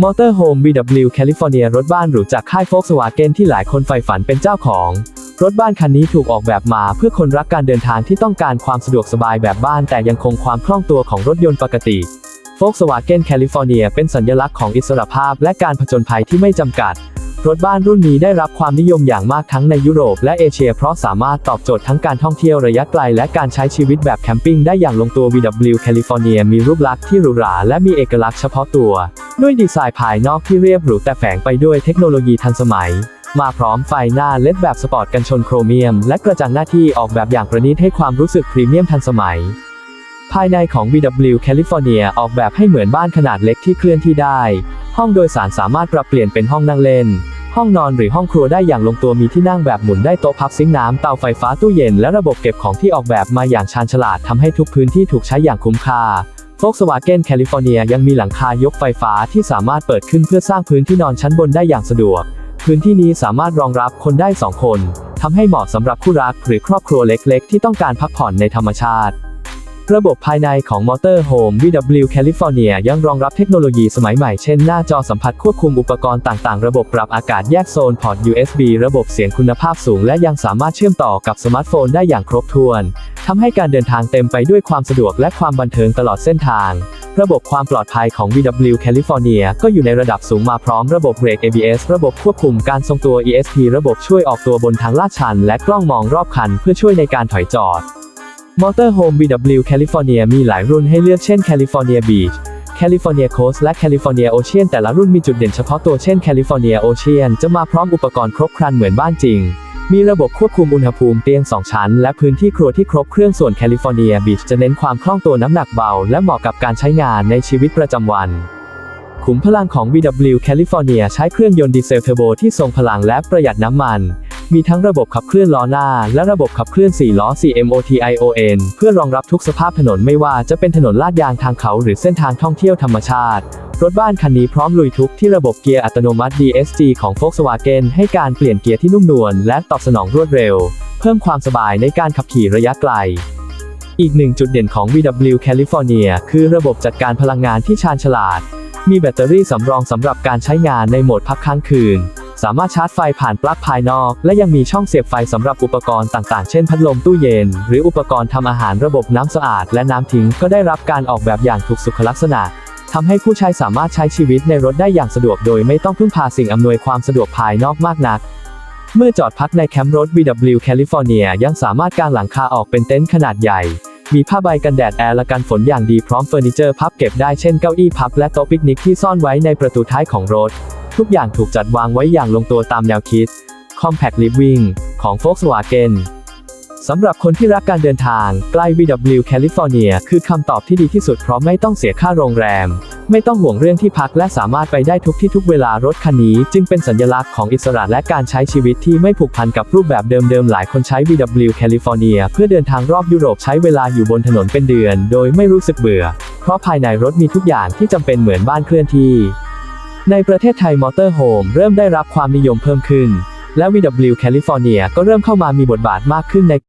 มอเตอร์โฮม VW California รถบ้านหรูจากค่ายโฟกสวาเกนที่หลายคนใฝ่ฝันเป็นเจ้าของ รถบ้านคันนี้ถูกออกแบบมาเพื่อคนรักการเดินทางที่ต้องการความสะดวกสบายแบบบ้าน แต่ยังคงความคล่องตัวของรถยนต์ปกติโฟกสวาเกนแคลิฟอร์เนียเป็นสัญลักษณ์ของอิสรภาพและการผจญภัยที่ไม่จำกัด รถบ้านรุ่นนี้ได้รับความนิยมอย่างมากทั้งในยุโรปและเอเชีย เพราะสามารถตอบโจทย์ทั้งการท่องเที่ยวระยะไกลและการใช้ชีวิตแบบแคมปิ้งได้อย่างลงตัว VW California มีรูปลักษณ์ที่หรูหราและมีเอกลักษณ์เฉพาะตัว ด้วยดีไซน์ภายนอกที่เรียบหรูแต่แฝงไปด้วยเทคโนโลยีทันสมัย มาพร้อมไฟหน้าเลดแบบสปอร์ตกันชนโครเมียม และกระจังหน้าที่ออกแบบอย่างประณีตให้ความรู้สึกพรีเมียมทันสมัยภายในของ VW California ออกแบบให้เหมือนบ้านขนาดเล็กที่เคลื่อนที่ได้ ห้องโดยสารสามารถปรับเปลี่ยนเป็นห้องนั่งเล่น ห้องนอนหรือห้องครัวได้อย่างลงตัวมีที่นั่งแบบหมุนได้โต๊ะพักซิงค์น้ำเตาไฟฟ้าตู้เย็นและระบบเก็บของที่ออกแบบมาอย่างชาญฉลาดทำให้ทุกพื้นที่ถูกใช้อย่างคุ้มค่า Volkswagen California ยังมีหลังคายกไฟฟ้าที่สามารถเปิดขึ้นเพื่อสร้างพื้นที่นอนชั้นบนได้อย่างสะดวก พื้นที่นี้สามารถรองรับคนได้ 2 คนทำให้เหมาะสำหรับคู่รักหรือครอบครัวเล็กๆ ที่ต้องการพักผ่อนในธรรมชาติ ระบบภายในของ Motorhome VW California ยังรองรับเทคโนโลยีสมัยใหม่ เช่นหน้าจอสัมผัสควบคุมอุปกรณ์ต่างๆ ระบบปรับอากาศแยกโซนพอร์ต USB ระบบเสียงคุณภาพสูง และยังสามารถเชื่อมต่อกับสมาร์ทโฟนได้อย่างครบถ้วน ทำให้การเดินทางเต็มไปด้วยความสะดวกและความบันเทิงตลอดเส้นทาง ระบบความปลอดภัยของ VW California ก็อยู่ในระดับสูงมาพร้อมระบบเบรก ABS ระบบควบคุมการทรงตัว ESP ระบบช่วยออกตัวบนทางลาดชัน และกล้องมองรอบคัน เพื่อช่วยในการถอยจอด Motorhome VW California มีหลายรุ่นให้เลือกเช่น California Beach California Coast และ California Ocean แต่ละรุ่นมีจุดเด่นเฉพาะตัวเช่น California Ocean จะมาพร้อมอุปกรณ์ครบครันเหมือนบ้านจริง มีระบบควบคุมอุณหภูมิเตียง 2 ชั้น และพื้นที่ครัวที่ครบเครื่องส่วน California Beach จะเน้นความคล่องตัวน้ำหนักเบา และเหมาะกับการใช้งานในชีวิตประจำวันขุมพลังของ VW California ใช้เครื่องยนต์ดีเซลเทอร์โบที่ทรงพลังและประหยัดน้ำมัน มีทั้งระบบขับเคลื่อนล้อหน้า และระบบขับเคลื่อน 4 ล้อ CMOTION เพื่อรองรับทุกสภาพถนนไม่ว่าจะเป็นถนนลาดยางทางเขาหรือเส้นทางท่องเที่ยวธรรมชาติ รถบ้านคันนี้พร้อมลุยทุกที่ระบบเกียร์อัตโนมัติ DSG ของ Volkswagen ให้การเปลี่ยนเกียร์ที่นุ่มนวลและตอบสนองรวดเร็ว เพิ่มความสบายในการขับขี่ระยะไกลอีกหนึ่งจุดเด่นของ VW California คือระบบจัดการพลังงานที่ชาญฉลาด มีแบตเตอรี่สำรองสำหรับการใช้งานในโหมดพักค้างคืน สามารถชาร์จไฟผ่านปลั๊กภายนอก และยังมีช่องเสียบไฟสำหรับอุปกรณ์ต่างๆ เช่นพัดลมตู้เย็น หรืออุปกรณ์ทำอาหารระบบน้ำสะอาด และน้ำทิ้งก็ได้รับการออกแบบอย่างถูกสุขลักษณะทำให้ผู้ใช้สามารถใช้ชีวิตในรถได้อย่างสะดวกโดยไม่ต้องพึ่งพาสิ่งอำนวยความสะดวกภายนอกมากนัก เมื่อจอดพักในแคมป์รถ VW California ยังสามารถกางหลังคาออกเป็นเต็นท์ขนาดใหญ่ มีผ้าใบกันแดดแอร์และกันฝนอย่างดีพร้อมเฟอร์นิเจอร์พับเก็บได้เช่นเก้าอี้พับและโต๊ะปิกนิกที่ซ่อนไว้ในประตูท้ายของรถ ทุกอย่างถูกจัดวางไว้อย่างลงตัวตามแนวคิด Compact Living ของ Volkswagen สำหรับคนที่รักการเดินทาง ใกล้ VW California คือคำตอบที่ดีที่สุดเพราะไม่ต้องเสียค่าโรงแรม ไม่ต้องห่วงเรื่องที่พักและสามารถไปได้ทุกที่ทุกเวลารถคันนี้ จึงเป็นสัญลักษณ์ของอิสระและการใช้ชีวิตที่ไม่ผูกพันกับรูปแบบเดิมๆ หลายคนใช้ VW California เพื่อเดินทางรอบยุโรปใช้เวลาอยู่บนถนนเป็นเดือน โดยไม่รู้สึกเบื่อ เพราะภายในรถมีทุกอย่างที่จำเป็นเหมือนบ้านเคลื่อนที่ ในประเทศไทยมอเตอร์โฮมเริ่มได้รับความนิยมเพิ่มขึ้น และ VW California ก็เริ่มเข้ามามีบทบาทมากขึ้นใน